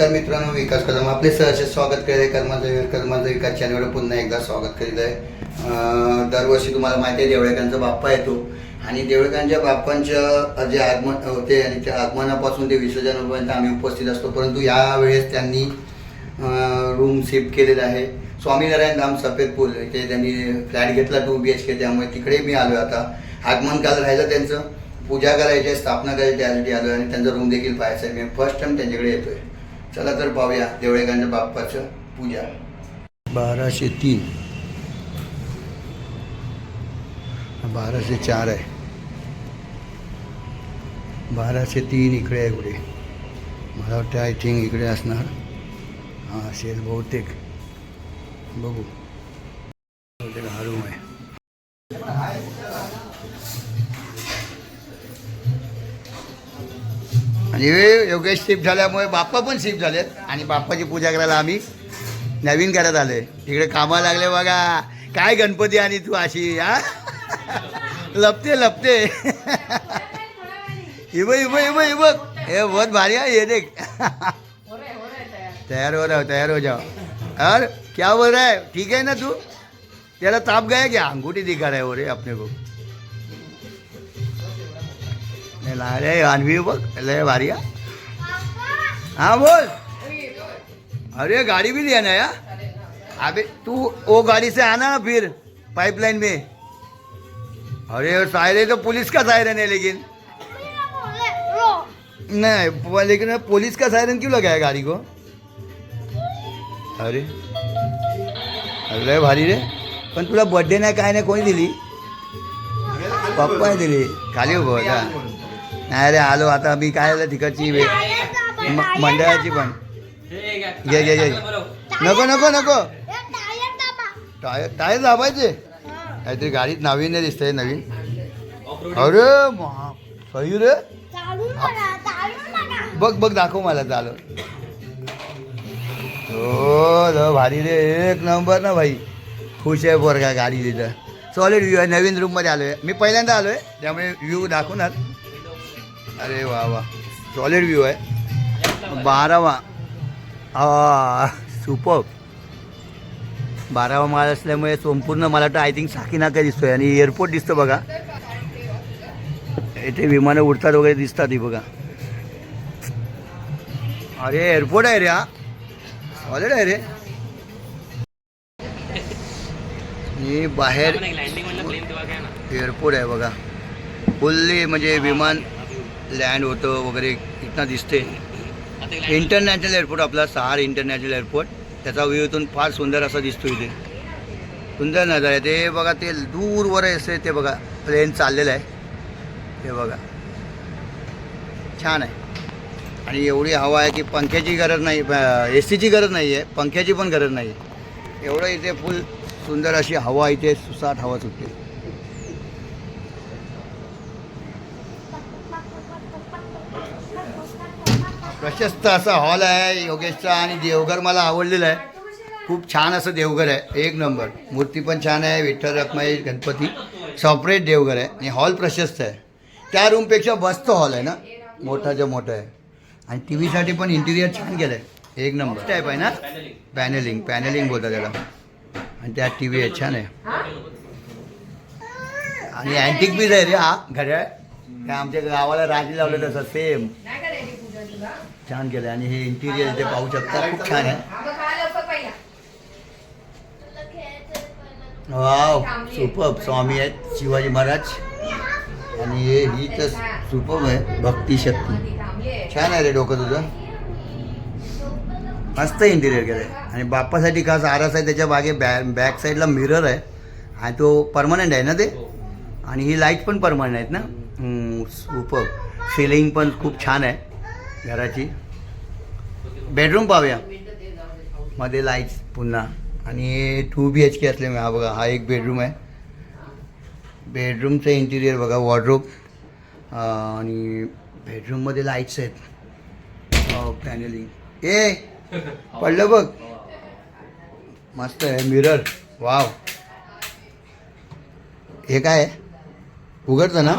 नमस्कार मित्रांनो विकास कदम आपले सहर्ष स्वागत करीत आहे. कर्माचं कर्माचं विकास चॅनलवर पुन्हा एकदा स्वागत करीत आहे. दरवर्षी तुम्हाला माहिती आहे देवळेकांचा बाप्पा येतो आणि देवळेकरांच्या बाप्पांच्या जे आगमन होते आणि त्या आगमनापासून ते विसर्जनापर्यंत आम्ही उपस्थित असतो. परंतु यावेळेस त्यांनी रूम शिफ्ट केलेला आहे. स्वामीनारायण धाम सफेदपूर इथे त्यांनी फ्लॅट घेतला टू बी एच के त्यामुळे तिकडे मी आलो आता. आगमन काल राहिलं त्यांचं. पूजा करायची स्थापना करायची त्यासाठी आलो आणि त्यांचा रूम देखील पाहायचा आहे. मी फर्स्ट टाइम त्यांच्याकडे येतोय. चला तर पाहूया देवळेकांच्या बाप्पाचं पूजा. बाराशे तीन. बाराशे चार आहे. बाराशे तीन इकडे आहे कुठे मला वाटतं आय थिंक इकडे असणार. हां असेल बहुतेक. बघू. आणि योगेश शिफ्ट झाल्यामुळे बाप्पा पण शिफ्ट झालेत. आणि बाप्पाची पूजा करायला आम्ही नवीन करत आले तिकडे कामाला लागले बघा. काय गणपती आणि तू अशी हा? लपते लपते. ही इब इब इब बघ हे बहुत भारी आहे ये देख. तयार हो रहा तयार हो जाओ. और क्या बोल रहा है? ठीक है ना तू? तेरा ताप गया क्या? अंगूठी दिखा रहा है वो रे अपने को. अरे ला आणवी बघ. लय भारी हा बोल. अरे गाड़ी भी लिया ना अबे तू वो गाड़ी से आना ना फिर. पाइपलाइन में. अरे सायरे तो पुलिस का सायरन है लेकिन. नहीं लेकिन पुलिस का सायरन क्यों लगाया गाड़ी को? अरे. अरे भारी रे. पण तुला बर्थडे नाही काय नाही कोणी दिली? पप्पा दिली. खाली उभं होता. नाही रे आलो आता मी काय झालं तिकडची मंडळाची पण. घे घे घे. नको नको नको. टायर टायर दाबायचे. काहीतरी गाडीत नावीन्य दिसतंय नवीन. अरे सही रे. बघ बघ दाखव मला चालू हो भारी रे. एक नंबर ना भाई. खुश आहे पोरगा गाडी तिथं. सॉलिड व्ह्यू आहे. नवीन रूममध्ये आलो आहे मी पहिल्यांदा आलो आहे त्यामुळे व्ह्यू दाखवणार. अरे वा वा. सॉलिड व्ह्यू आहे. बारावा. सुपर बारावा माळ असल्यामुळे संपूर्ण मला वाटतं आय थिंक साकीनाका दिसतोय आणि एअरपोर्ट दिसतं बघा. इथे विमानं उडतात वगैरे दिसतात ही बघा. अरे एअरपोर्ट आहे रे हा. सॉलिड आहे रे. हे बाहेर एअरपोर्ट आहे बघा. फुल्ली म्हणजे विमान लँड होतं वगैरे इथनं दिसते. इंटरनॅशनल एअरपोर्ट आपला सहार इंटरनॅशनल एअरपोर्ट त्याचा व्ह्यू इथून फार सुंदर असा दिसतो इथे. सुंदर नजर आहे. ते बघा ते दूरवर असे ते बघा प्लेन चाललेलं आहे. ते बघा. छान आहे. आणि एवढी हवा आहे की पंख्याची गरज नाही ए सीची गरज नाही आहे. पंख्याची पण गरज नाही एवढं इथे फुल सुंदर अशी हवा इथे सुसाट हवा सुटते. प्रशस्त असा हॉल आहे योगेशचा आणि देवघर मला आवडलेलं आहे. खूप छान असं देवघर आहे एक नंबर. मूर्ती पण छान आहे विठ्ठल रखमाई गणपती सपरेट देवघर आहे. आणि हॉल प्रशस्त आहे. त्या रूमपेक्षा बसचं हॉल आहे ना? मोठाच्या मोठं आहे. आणि टी व्हीसाठी पण इंटिरियर छान केलं आहे एक नंबर. टाईप आहे ना पॅनलिंग पॅनलिंग बोलतात त्याला. आणि त्यात टी व्ही आहे छान आहे. आणि अँटिक पीस आहे रे हा. घड्याळ. काय आमच्या गावाला राजी लावलं तसं सेम छान केलं आणि हे इंटिरियर इथे पाहू शकता खूप छान आहे. वाव सुपर स्वामी आहेत शिवाजी महाराज. आणि हे ही तर सुपर आहे. भक्ती शक्ती. छान आहे रे डोकं तुझं. मस्त इंटिरियर केलं आहे आणि बाप्पासाठी खास आरस आहे त्याच्यामागे बॅ बॅक साईडला मिरर आहे. आणि तो परमनंट आहे ना ते? आणि ही लाइट पण परमनंट आहेत ना? सुपर सिलिंग पण खूप छान आहे. घराची. बेडरूम पाहूया. मध्ये लाईट्स पुन्हा. आणि टू बी एच के असल्यामुळे हा बघा हा एक बेडरूम आहे. बेडरूमचं इंटिरियर बघा वॉर्ड्रोब आणि बेडरूममध्ये लाईट्स आहेत. पॅनलिंग ए पडलं बघ. मस्त आहे मिरर वाव हे काय आहे? उघडतं ना?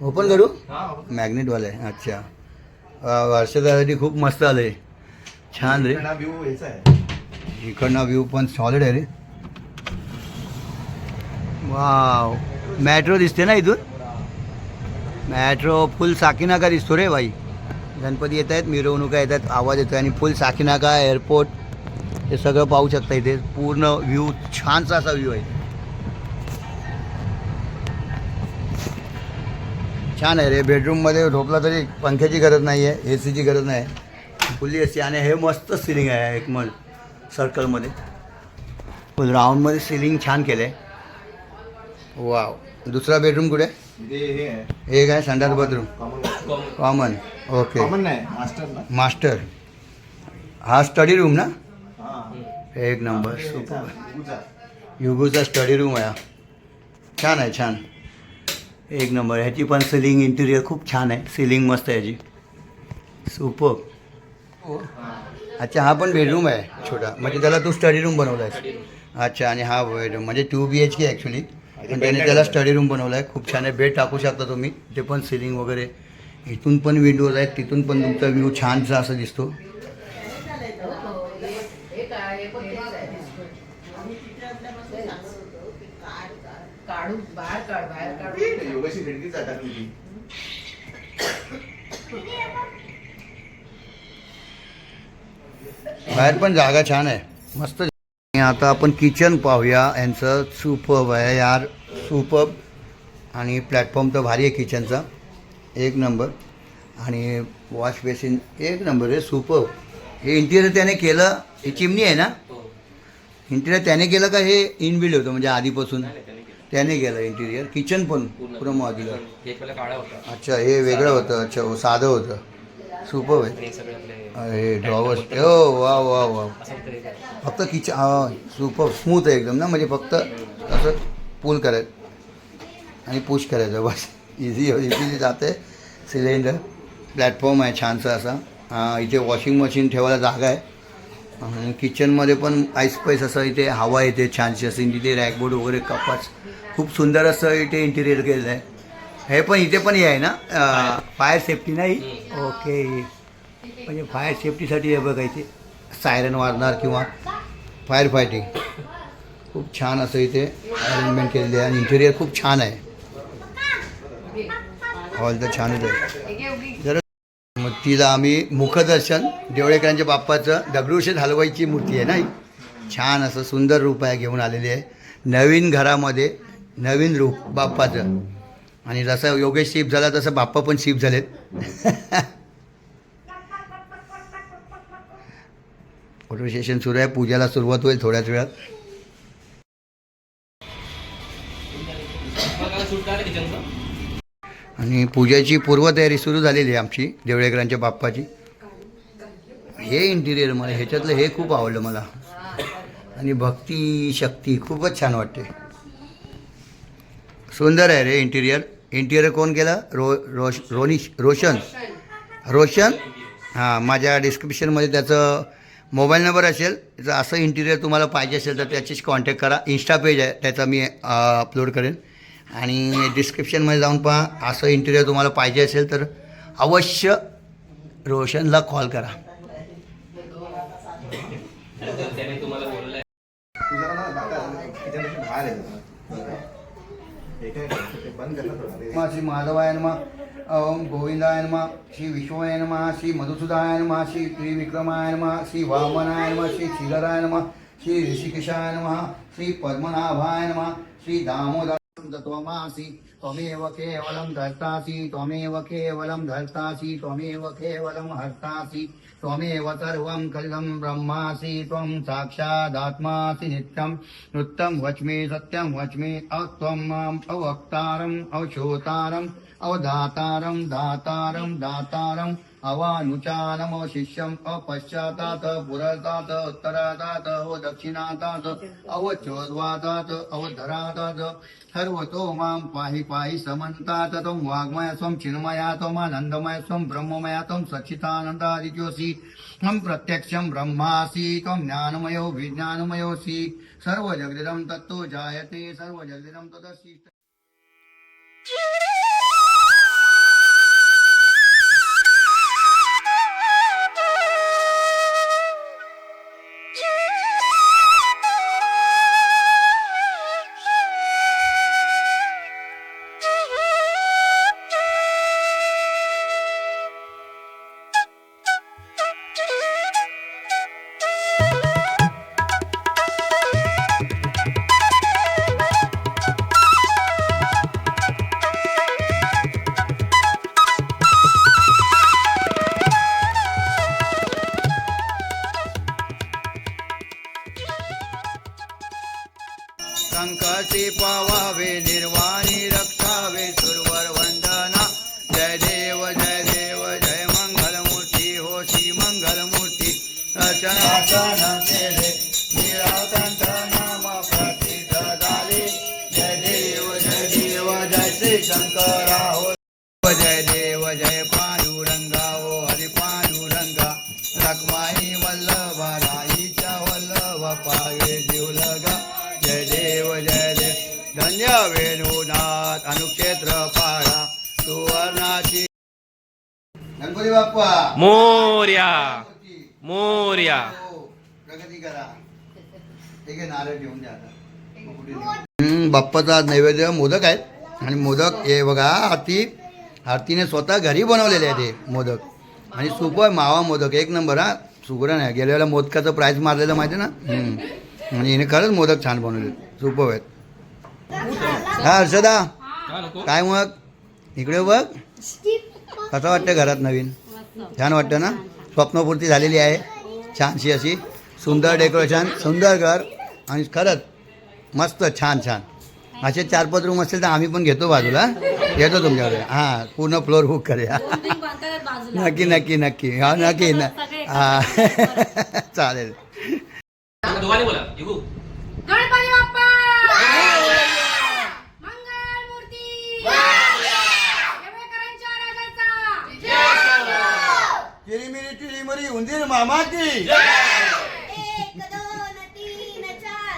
ओपन करू? मॅग्नेटवालं आहे. अच्छा. वा, वर्षासाठी खूप मस्त आलंय. छान रे. व्ह्यू याचा आहे. इकडनं व्ह्यू पण सॉलिड आहे रे. वाव मॅट्रो दिसते ना इथून? मॅट्रो फुल साकीनाका दिसतो रे बाई गणपती येत आहेत मिरवणुका येत आहेत आवाज येतो आणि फुल साकीनाका एअरपोर्ट हे सगळं पाहू शकता इथे. पूर्ण व्ह्यू छानसा असा व्ह्यू आहे. छान आहे रे. बेडरूममध्ये झोपला तरी पंख्याची गरज नाही आहे ए सीची गरज नाही. फुल्ली ए सी आणि हे मस्त सिलिंग आहे एक मल सर्कलमध्ये राऊंडमध्ये सिलिंग छान केलं आहे वाव दुसरा बेडरूम कुठे? हे आहे. काय? संडास बाथरूम कॉमन ओके कॉमन नाही मास्टर हा स्टडी रूम ना? एक नंबर सुपर. युगूचा स्टडी रूम आहे. छान आहे छान. एक नंबर. ह्याची पण सिलिंग इंटिरियर खूप छान आहे. सिलिंग मस्त आहे ह्याची. सुपर अच्छा हा पण बेडरूम आहे छोटा. म्हणजे त्याला तू स्टडी रूम बनवला आहे अच्छा आणि हा बेडरूम म्हणजे two B H K actually पण त्याने त्याला स्टडी रूम बनवला आहे खूप छान आहे. बेड टाकू शकता तुम्ही. ते पण सिलिंग वगैरे. इथून पण विंडोज आहेत. तिथून पण तुमचा व्ह्यू छानसा असं दिसतो. काढू बाहेर काढ. योगाची खिडकीच अटकली ती बाहेर पण जागा छान आहे. मस्त आणि आता आपण किचन पाहूया. यांचं सुपब आहे यार. सुपब आणि प्लॅटफॉर्म तर भारी आहे किचनचा एक नंबर आणि वॉश बेसिन एक नंबर आहे सुपब हे इंटिरियर त्याने केलं. हे चिमणी आहे ना? इंटिरियर त्याने केलं का हे इनबिल्ड होतं? म्हणजे आधीपासून? त्याने केलं इंटिरियर किचन पण पूर्ण. मॉड्युलर. अच्छा हे वेगळं होतं. अच्छा हो, साधं होतं. सुपब आहे. हे ड्रॉवर्स हो वा वा वा. फक्त किचन हा सुपर स्मूथ आहे एकदम ना? म्हणजे फक्त असं पूल करायचं. आणि पुश करायचं. बस. इझी इझिली जाते सिलेंडर प्लॅटफॉर्म आहे छानसा असा. हा, इथे वॉशिंग मशीन ठेवायला जागा आहे. किचनमध्ये पण आईस पाईस असं इथे हवा येते छानशी असे तिथे रॅकबोर्ड वगैरे कपाच खूप सुंदर असं इथे इंटिरियर केलेलं आहे. हे पण इथे पण हे आहे ना? फायर सेफ्टी नाही? ओके. म्हणजे फायर सेफ्टीसाठी हे बघा इथे. सायरन वाजणार किंवा फायर फायटिंग खूप छान असं इथे अरेंजमेंट केलेली आहे आणि इंटेरियर खूप छान आहे. हॉल तर छानच आहे जर मग तिला आम्ही मुखदर्शन देवळेकरांच्या बाप्पाचं दगडूशेठ हलवाईची मूर्ती आहे ना छान असं सुंदर रूप आहे घेऊन आलेली आहे. नवीन घरामध्ये नवीन रूप बाप्पाचं. आणि जसं योगेश शिफ्ट झाला तसं बाप्पा पण शिफ्ट झालेत. फोटो सेशन सुरू आहे. पूजाला सुरुवात होईल थोड्याच वेळात. आणि पूजेची पूर्वतयारी सुरू झालेली आहे आमची देवळेकरांच्या बाप्पाची. हे इंटिरियर मला ह्याच्यातलं हे खूप आवडलं मला. आणि भक्ती शक्ती खूपच छान वाटते. सुंदर आहे रे इंटिरियर इंटिरियर कोण केलं? रो रोश रोनिश रोशन. रोशन? हां माझ्या डिस्क्रिप्शनमध्ये त्याचं मोबाईल नंबर असेल जर असं इंटिरियर तुम्हाला पाहिजे असेल तर त्याच्याशी कॉन्टॅक्ट करा. इन्स्टा पेज आहे त्याचा मी अपलोड करेन. आणि डिस्क्रिप्शनमध्ये जाऊन पहा असं इंटिरियर तुम्हाला पाहिजे असेल तर अवश्य रोशनला कॉल करा. तुम्हाला श्री माधवाय नमः. ओम गोविंदाय श्री विश्वाय श्री मधुसूदाय श्री त्रिविक्रमाय नमः. श्री वामनाय नमः. श्री क्षीरराय श्री ऋषिकेशाय श्री पद्मनाभाय श्री दामोदर त्वमासि त्वमेव केवलं धर्तासि. त्वमेव केवलं धर्तासि. त्वमेव केवलं हर्तासि. त्वमेव सर्वम् खलिम् ब्रह्मासि त्वम् साक्षादात्मासि नित्यम् नृत्तम् वच्मि सत्यम् वच्मि अत्वम् माम् अवक्तारम् अश्रोतारम् अवधातारम् दातारम् दातारम्। अवानुचानमशिष्यम् अपश्चातात् पुरतात् अव दक्षिणातात अवचोद्वातात अवधरातात सर्वतो मां पाहि पाहि समन्तात् त्वं वाग्मय स्वम चिन्मया आनंदमय स्वम ब्रह्ममया त्वं सच्चितानन्दादित्योऽसि त्वं प्रत्यक्षं ब्रह्मासि त्वं ज्ञानमयो सर्व जगदिदम तत्तो जायते सर्वजगदिदं तदसि रचनासन केले निराकंठ नाम प्रसिद्ध झाले जय देव जय देव जय श्री शंकरा हो जय देव जय पांडुरंगा ओ हरी पांडुरंगा रखमाई वल्लभा राईच्या वल्लभ पावे देवलगा जय देव जय देव धन्य वेणुनाथ अनुक्षेत्र पाळा सुवर्णाची गणपती बाप्पा मोर्या. मोर्या. प्रगती करा ठीक आहे नारळ घेऊन द्या आता बाप्पाचा नैवेद्य मोदक आहेत. आणि मोदक हे बघा आरती आरतीने स्वतः घरी बनवलेले आहे ते मोदक. आणि सुप आहे मावा मोदक. एक नंबर हा. सुगरण आहे गेल्या वेळेला मोदकाचं प्राईज मारलेलं माहिती ना? आणि हिने खरंच मोदक छान बनवले सुप आहेत. हा हर्षदा. काय मग? इकडे बघ. कसं वाटतं घरात नवीन? छान वाटतं ना? स्वप्नपूर्ती झालेली आहे. छानशी अशी सुंदर डेकोरेशन सुंदर घर आणि खरंच मस्त छान छान. असे चार पाच रूम असतील तर आम्ही पण घेतो बाजूला. येतो तुमच्याकडे. हां पूर्ण फ्लोअर बुक करूया. नक्की नक्की नक्की. हा नक्की न हां. चालेल. उंदीर मामा की एक दोन तीन चार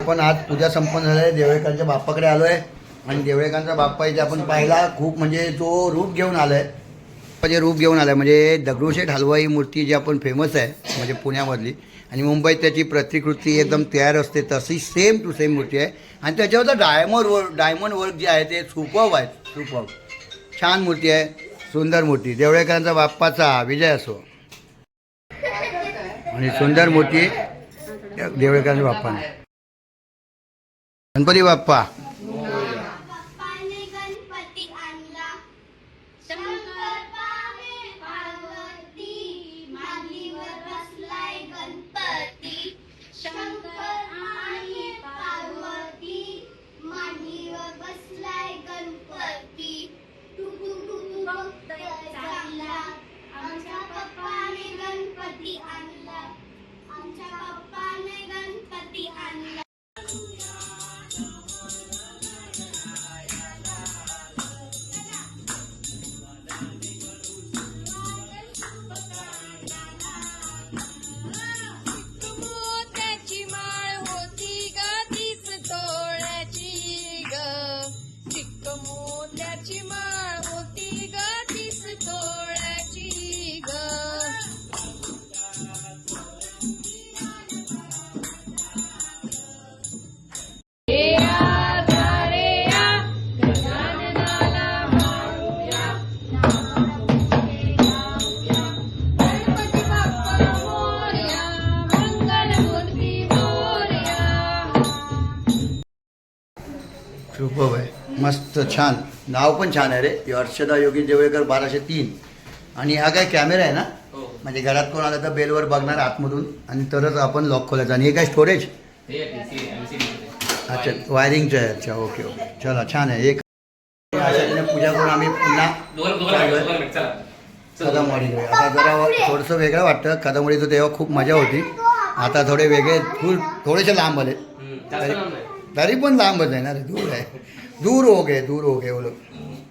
आपण आज पूजा संपन्न झाली आहे. देवळेकरांच्या बाप्पाकडे आलो आहे आणि देवळेकरांचा बाप्पा इथे आपण पाहिला खूप म्हणजे तो रूप घेऊन आलाय. म्हणजे रूप घेऊन आलाय. म्हणजे दगडूशेठ हलवाई मूर्ती जी आपण फेमस आहे म्हणजे पुण्यामधली आणि मुंबईत त्याची प्रतिकृती एकदम तयार असते तशी सेम टू सेम मूर्ती आहे. आणि त्याच्यावर डायमंड वर्क डायमंड वर्क जे आहे ते सुपव आहे सुपव छान मूर्ती आहे सुंदर मूर्ती. देवळेकरांचा बाप्पाचा विजय असो. आणि सुंदर मूर्ती देवळेकरांच्या बाप्पाने. गणपती बाप्पा. मस्त छान. नाव पण छान आहे रे. ही हर्षदा योगी देवळकर बाराशे तीन. आणि हा काय कॅमेरा आहे ना? हो. म्हणजे घरात कोण आलं तर बेलवर बघणार आतमधून. आणि तरच आपण लॉक खोलायचं. आणि हे काय स्टोरेज अच्छा वायरिंगचं आहे अच्छा ओके ओके चला छान आहे. एक पूजा करून आम्ही पुन्हा. कदमवाडी आता जरा थोडंसं वेगळं वाटतं. कदमवाडीचं तेव्हा खूप मजा होती. आता थोडे वेगळे थोडेसे लांब आले. तरी पण लांबच आहे ना रे. दूर आहे. दूर हो गए दूर हो गए वो लोग